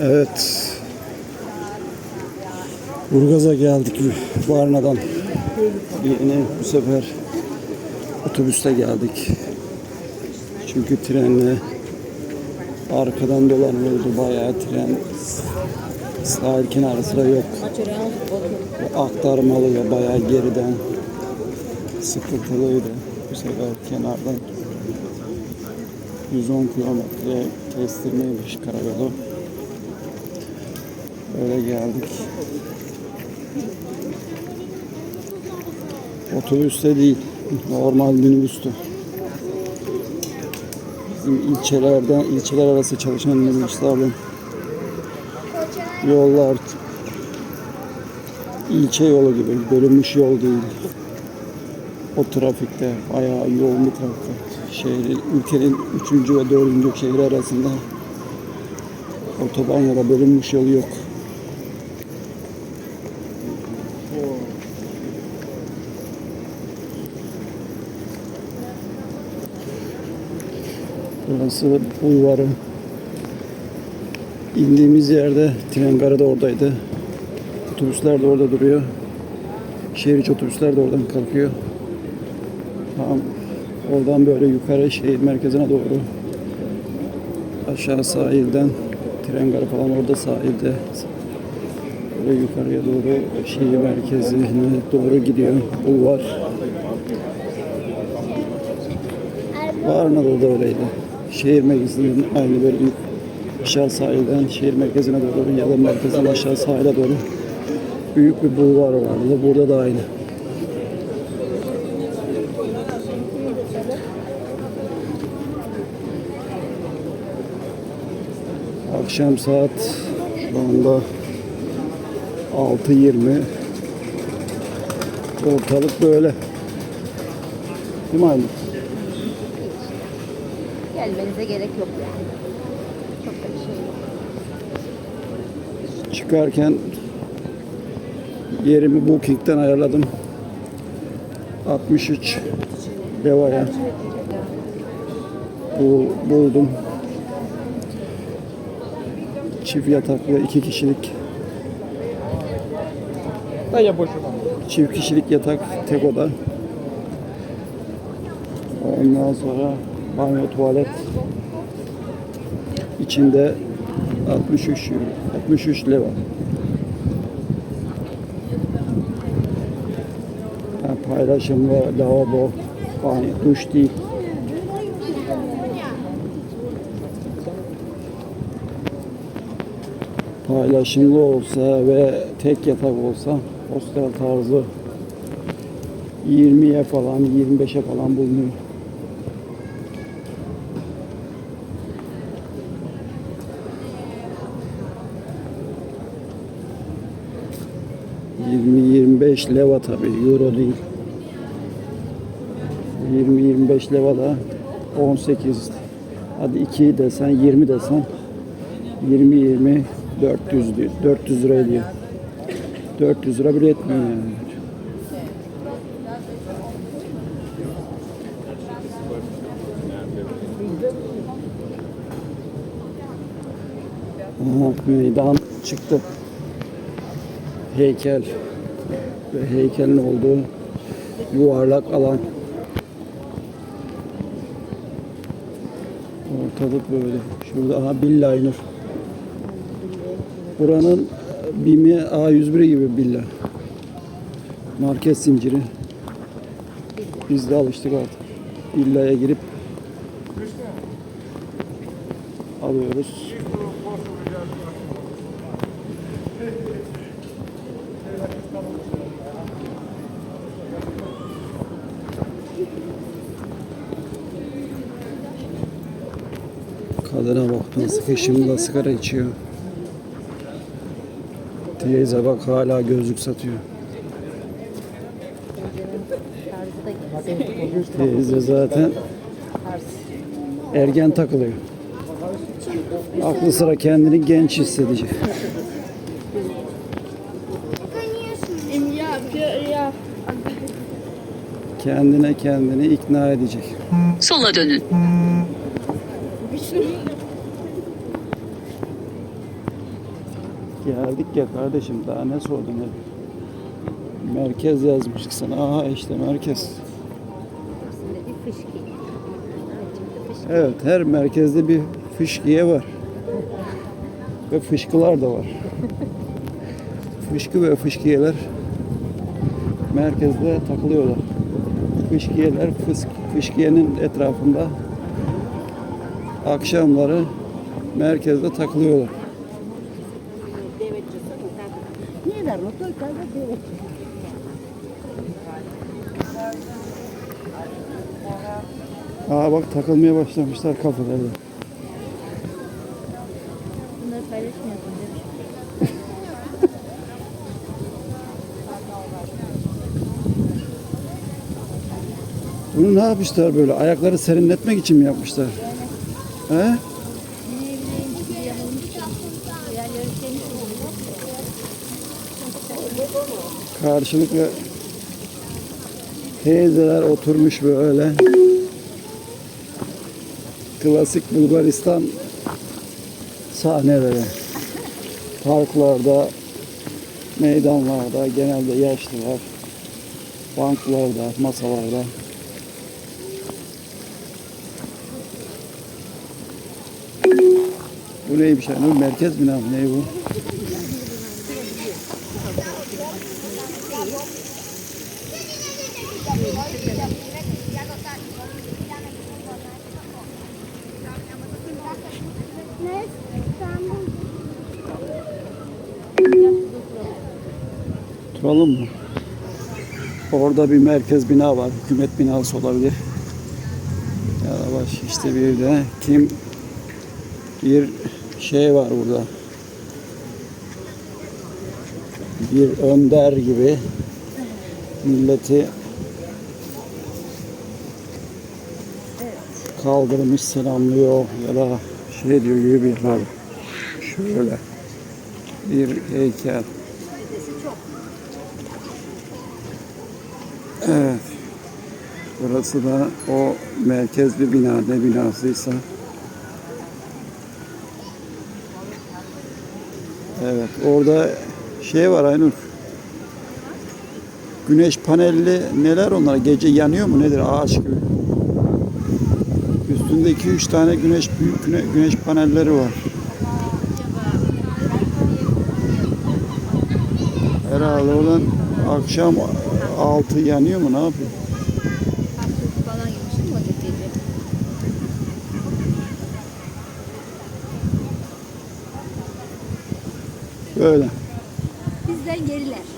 Evet. Burgaz'a geldik Varna'dan. Yine bu sefer otobüste geldik. Çünkü trenle arkadan dolanıyordu bayağı tren. Sahil kenarı yok. Aktarmalı ya bayağı geriden sıkıntılıydı. Bu sefer kenardan 110 kilometre kestirmeymiş karayolu. Öyle geldik. Otobüste değil, normal minibüstü. Bizim ilçelerden, ilçeler arası çalışan minibüslerden yollar ilçe yolu gibi bölünmüş yol değil. O trafikte bayağı yoğun bir trafikte. Şehri, ülkenin üçüncü ve dördüncü şehri arasında otoban ya da bölünmüş yol yok. Burası bulvarı. İndiğimiz yerde tren garı da oradaydı. Otobüsler de orada duruyor. Şehir içi otobüsler de oradan kalkıyor. Tam oradan böyle yukarı şehir merkezine doğru aşağı sahilden tren garı falan orada sahilde böyle yukarıya doğru şehir merkezine doğru gidiyor. Bulvar. Varna'da da öyleydi. Şehir merkezinin aynı böyle aşağı sahilden şehir merkezine doğru ya da merkezden aşağı sahile doğru büyük bir bulvar vardı. Burada da aynı. Akşam saat şu anda 6.20 Ortalık böyle. Değil mi Aylin? gelmenize gerek yok yani. Çok da bir şey yok. Çıkarken yerimi Booking'den ayarladım. 63 Deva'ya Bul, buldum. Çift yataklı iki kişilik Çift kişilik yatak tek oda. Ondan sonra banyo tuvalet içinde 63 euro, 63 lira. Yani paylaşımlı lavabo, banyo, duş değil. Paylaşımlı olsa ve tek yatak olsa hostel tarzı 20'ye falan 25'e falan bulunuyor. ...20-25 leva tabii, euro değil. 20-25 leva da 18. Hadi 2 desen, 20 desen... ...20-20 400 diyor. 400 lira ediyor. 400 lira bile etmiyor yani. Aha, meydan çıktı. Heykel ve heykelin olduğu yuvarlak alan. Ortalık böyle. Şurada aha Billiner. Buranın BİM'i A101 gibi Billa. Market zinciri. Biz de alıştık artık. Billa'ya girip alıyoruz. Kadına bak nasıl kışımda sigara içiyor. Teyze bak hala gözlük satıyor. Teyze zaten ergen takılıyor. Aklı sıra kendini genç hissedecek. Kendine kendini ikna edecek. Sola dönün. Geldik ya kardeşim daha ne sordun ya? Merkez yazmıştık sana. Aha işte merkez. Evet her merkezde bir fışkiye var. Ve fışkılar da var. Fışkı ve fışkiyeler merkezde takılıyorlar. Fışkiyeler fısk, fışkiyenin etrafında akşamları merkezde takılıyorlar. Der mutlu kaldı evet. Aa bak takılmaya başlamışlar kafelerde. Bunları paylaşmıyorsun değil mi? Bunu ne yapmışlar böyle? Ayakları serinletmek için mi yapmışlar? He? Karşılıklı teyzeler oturmuş böyle. Klasik Bulgaristan sahneleri. Parklarda, meydanlarda genelde yaşlılar. Banklarda, masalarda. Bu neymiş yani? Merkez bina mı? Ne bu? Duralım mı? Orada bir merkez bina var. Hükümet binası olabilir. Ya da baş işte bir de kim bir şey var burada. Bir önder gibi milleti kaldırmış selamlıyor ya da şey diyor gibi bir yer. Şöyle bir heykel. Evet. Burası da o merkez bir bina. Ne binasıysa. Evet. Orada şey var Aynur. Güneş panelli neler onlar? Gece yanıyor mu nedir? Ağaç gibi. Üstünde 2-3 tane güneş büyük güne- güneş panelleri var. Herhalde oradan akşam altı yanıyor mu ne yapıyor? Böyle. Bizden geriler.